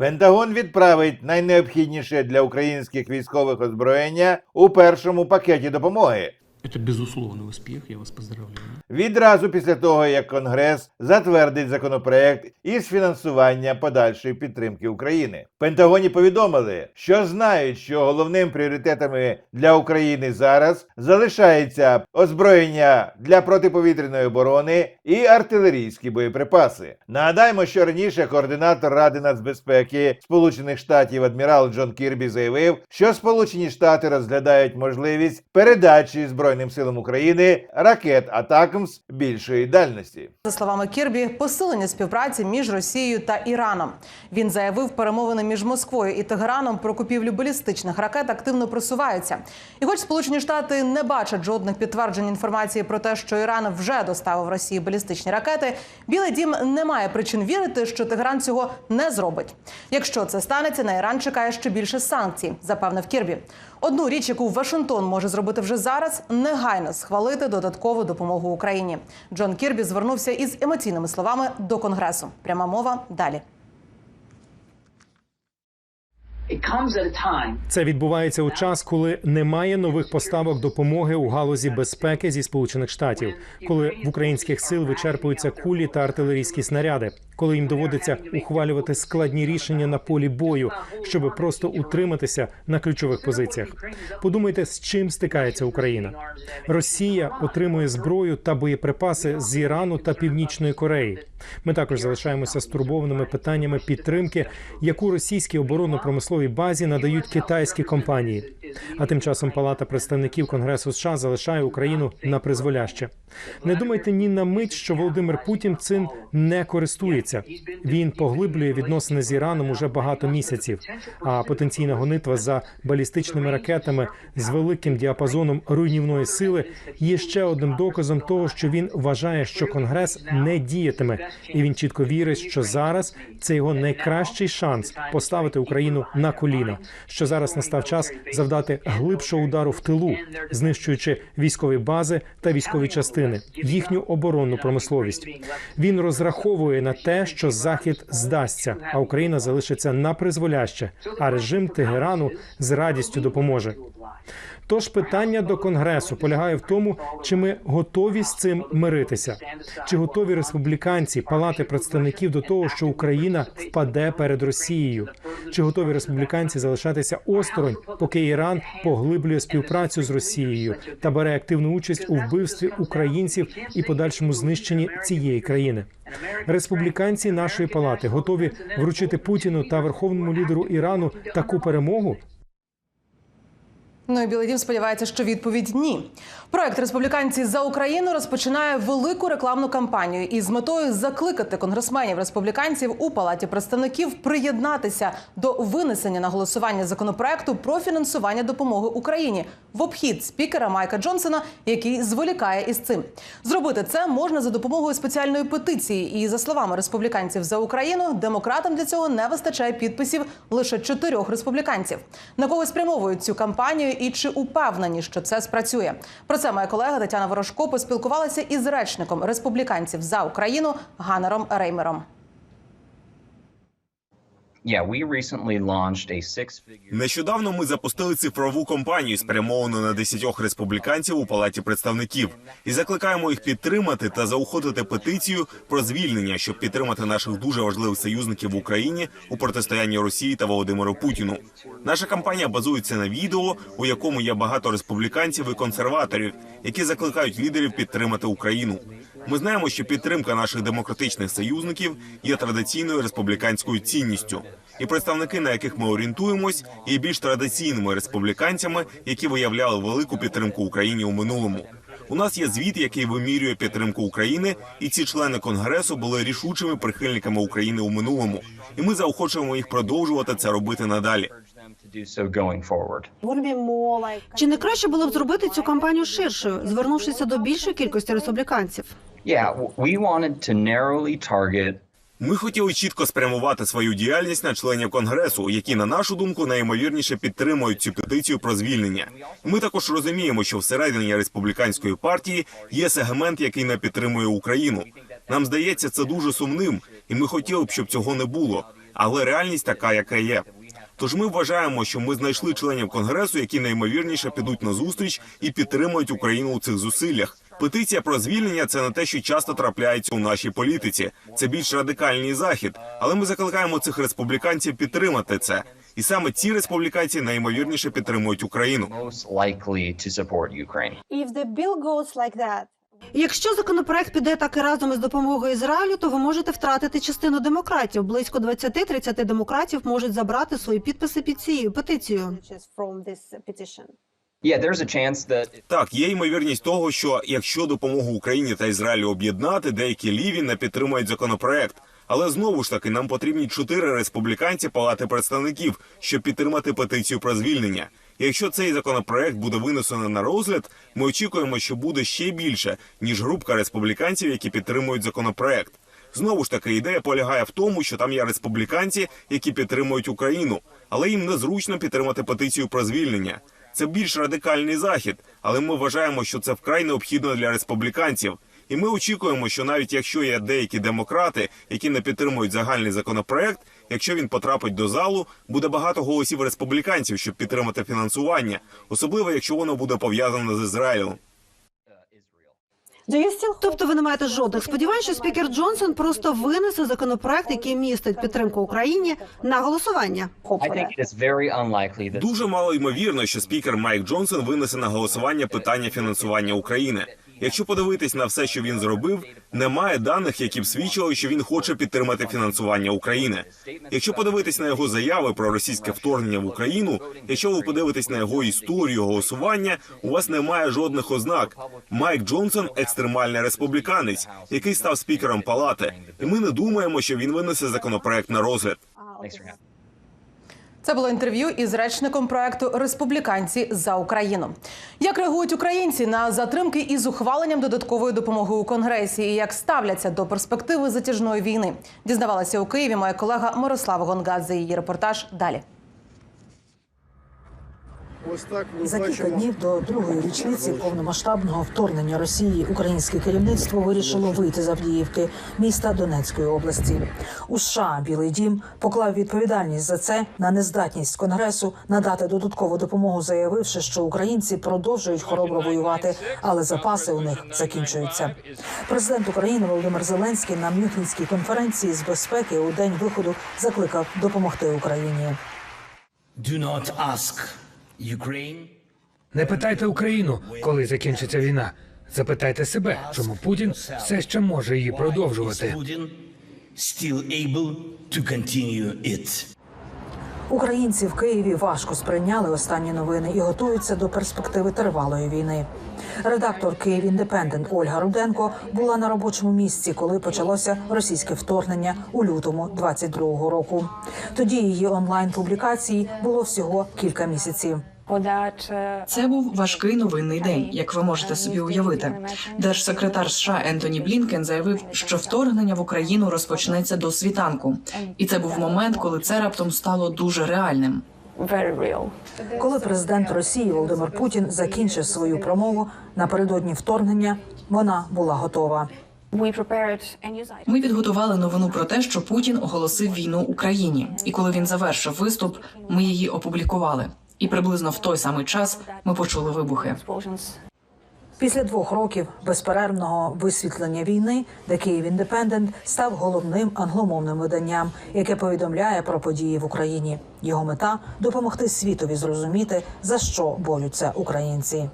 Пентагон відправить найнеобхідніше для українських військових озброєння у першому пакеті допомоги. Это безусловный успех, я вас поздравляю. Відразу після того, як Конгрес затвердить законопроект із фінансування подальшої підтримки України. Пентагоні повідомили, що знають, що головним пріоритетами для України зараз залишається озброєння для протиповітряної оборони і артилерійські боєприпаси. Нагадаємо, що раніше координатор Ради нацбезпеки Сполучених Штатів адмірал Джон Кірбі заявив, що Сполучені Штати розглядають можливість передачі Збройним силам України ракет Атакмс більшої дальності. За словами Кірбі, посилення співпраці між Росією та Іраном. Він заявив, перемовини між Москвою і Тегераном про купівлю балістичних ракет активно просуваються. І хоч Сполучені Штати не бачать жодних підтверджень інформації про те, що Іран вже доставив Росії балістичні ракети, Білий Дім не має причин вірити, що Тегеран цього не зробить. Якщо це станеться, на Іран чекає ще більше санкцій, запевнив Кірбі. Одну річ, яку Вашингтон може зробити вже зараз, негайно схвалити додаткову допомогу Україні. Джон Кірбі звернувся із емоційними словами до конгресу. Пряма мова далі. Це відбувається у час, коли немає нових поставок допомоги у галузі безпеки зі сполучених штатів, коли в українських сил вичерпуються кулі та артилерійські снаряди, коли їм доводиться ухвалювати складні рішення на полі бою, щоб просто утриматися на ключових позиціях. Подумайте, з чим стикається Україна. Росія отримує зброю та боєприпаси з Ірану та Північної Кореї. Ми також залишаємося стурбованими питаннями підтримки, яку російській оборонно-промисловій базі надають китайські компанії. А тим часом Палата представників Конгресу США залишає Україну на призволяще. Не думайте ні на мить, що Володимир Путін цим не користується. Він поглиблює відносини з Іраном уже багато місяців. А потенційна гонитва за балістичними ракетами з великим діапазоном руйнівної сили є ще одним доказом того, що він вважає, що Конгрес не діятиме, і він чітко вірить, що зараз це його найкращий шанс поставити Україну на коліна. Що зараз настав час завдати глибшого удару в тилу, знищуючи військові бази та військові частини, їхню оборонну промисловість. Він розраховує на те, що захід здасться, а Україна залишиться на призволяще, а режим Тегерану з радістю допоможе. Тож питання до конгресу полягає в тому, чи ми готові з цим миритися, чи готові республіканці палати представників до того, що Україна впаде перед Росією, чи готові республіканці залишатися осторонь, поки Іран поглиблює співпрацю з Росією та бере активну участь у вбивстві українців і подальшому знищенні цієї країни. Республіканці нашої палати готові вручити Путіну та верховному лідеру Ірану таку перемогу, Ну і Білий Дім сподівається, що відповідь ні. Проект республіканці за Україну розпочинає велику рекламну кампанію із метою закликати конгресменів республіканців у палаті представників приєднатися до винесення на голосування законопроекту про фінансування допомоги Україні в обхід спікера Майка Джонсона, який зволікає із цим. Зробити це можна за допомогою спеціальної петиції. І за словами республіканців за Україну, демократам для цього не вистачає підписів лише чотирьох республіканців. На кого спрямовують цю кампанію і чи упевнені, що це спрацює? Про це моя колега Тетяна Ворожко поспілкувалася із речником республіканців за Україну Ганером Реймером. Нещодавно ми запустили цифрову кампанію, спрямовану на десятьох республіканців у палаті представників, і закликаємо їх підтримати та заохотити петицію про звільнення, щоб підтримати наших дуже важливих союзників в Україні у протистоянні Росії та Володимиру Путіну. Наша кампанія базується на відео, у якому є багато республіканців і консерваторів, які закликають лідерів підтримати Україну. Ми знаємо, що підтримка наших демократичних союзників є традиційною республіканською цінністю, і представники, на яких ми орієнтуємось, є більш традиційними республіканцями, які виявляли велику підтримку Україні у минулому. У нас є звіт, який вимірює підтримку України, і ці члени конгресу були рішучими прихильниками України у минулому. І ми заохочуємо їх продовжувати це робити надалі. Чи не краще було б зробити цю кампанію ширшою, звернувшися до більшої кількості республіканців? Ми хотіли чітко спрямувати свою діяльність на членів конгресу, які, на нашу думку, найімовірніше підтримують цю петицію про звільнення. Ми також розуміємо, що всередині республіканської партії є сегмент, який не підтримує Україну. Нам здається, це дуже сумним, і ми хотіли б, щоб цього не було. але реальність така, яка є. Тож ми вважаємо, що ми знайшли членів конгресу, які наймовірніше підуть на зустріч і підтримують Україну у цих зусиллях. Петиція про звільнення це не те, що часто трапляється у нашій політиці. Це більш радикальний захід. Але ми закликаємо цих республіканців підтримати це. І саме ці республіканці найімовірніше підтримують Україну. If the bill goes like that, Якщо законопроект піде так і разом із допомогою Ізраїлю, то ви можете втратити частину демократів. Близько 20-30 демократів можуть забрати свої підписи під цією петицією. Так, є ймовірність того, що якщо допомогу Україні та Ізраїлю об'єднати, деякі ліві не підтримають законопроект. Але знову ж таки нам потрібні чотири республіканці Палати представників, щоб підтримати петицію про звільнення. Якщо цей законопроект буде винесено на розгляд, ми очікуємо, що буде ще більше ніж групка республіканців, які підтримують законопроект. Знову ж таки, ідея полягає в тому, що там є республіканці, які підтримують Україну, але їм незручно підтримати петицію про звільнення. Це більш радикальний захід, але ми вважаємо, що це вкрай необхідно для республіканців. І ми очікуємо, що навіть якщо є деякі демократи, які не підтримують загальний законопроект, якщо він потрапить до залу, буде багато голосів республіканців, щоб підтримати фінансування, особливо якщо воно буде пов'язане з Ізраїлем. Тобто ви не маєте жодних сподівань, що спікер Джонсон просто винесе законопроект, який містить підтримку Україні на голосування. Дуже мало ймовірно, що спікер Майк Джонсон винесе на голосування питання фінансування України. Якщо подивитись на все, що він зробив, немає даних, які б свідчили, що він хоче підтримати фінансування України. Якщо подивитись на його заяви про російське вторгнення в Україну, якщо ви подивитесь на його історію голосування, у вас немає жодних ознак. Майк Джонсон екстремальний республіканець, який став спікером палати, і ми не думаємо, що він винесе законопроект на розгляд. Це було інтерв'ю із речником проекту Республіканці за Україну. Як реагують українці на затримки із ухваленням додаткової допомоги у конгресі і як ставляться до перспективи затяжної війни? Дізнавалася у Києві моя колега Мирослава Гонгадзе. Її репортаж далі. За кілька днів до другої річниці повномасштабного вторгнення Росії українське керівництво вирішило вийти з Авдіївки, міста Донецької області. У США Білий Дім поклав відповідальність за це на нездатність Конгресу надати додаткову допомогу, заявивши, що українці продовжують хоробро воювати, але запаси у них закінчуються. Президент України Володимир Зеленський на Мюнхенській конференції з безпеки у день виходу закликав допомогти Україні. Do not ask Не питайте Україну, коли закінчиться війна. Запитайте себе, чому Путін все ще може її продовжувати. Українці в Києві важко сприйняли останні новини і готуються до перспективи тривалої війни. Редактор Київ Індепендент Ольга Руденко була на робочому місці, коли почалося російське вторгнення у лютому 22-го року. Тоді її онлайн публікації було всього кілька місяців. Це був важкий новинний день, як ви можете собі уявити. Держсекретар США Ентоні Блінкен заявив, що вторгнення в Україну розпочнеться до світанку, і це був момент, коли це раптом стало дуже реальним. Коли президент Росії Володимир Путін закінчив свою промову напередодні вторгнення, вона була готова. Ми підготували новину про те, що Путін оголосив війну Україні, і коли він завершив виступ, ми її опублікували. І приблизно в той самий час ми почули вибухи. Після двох років безперервного висвітлення війни The Kyiv Independent став головним англомовним виданням, яке повідомляє про події в Україні. Його мета допомогти світові зрозуміти за що борються українці.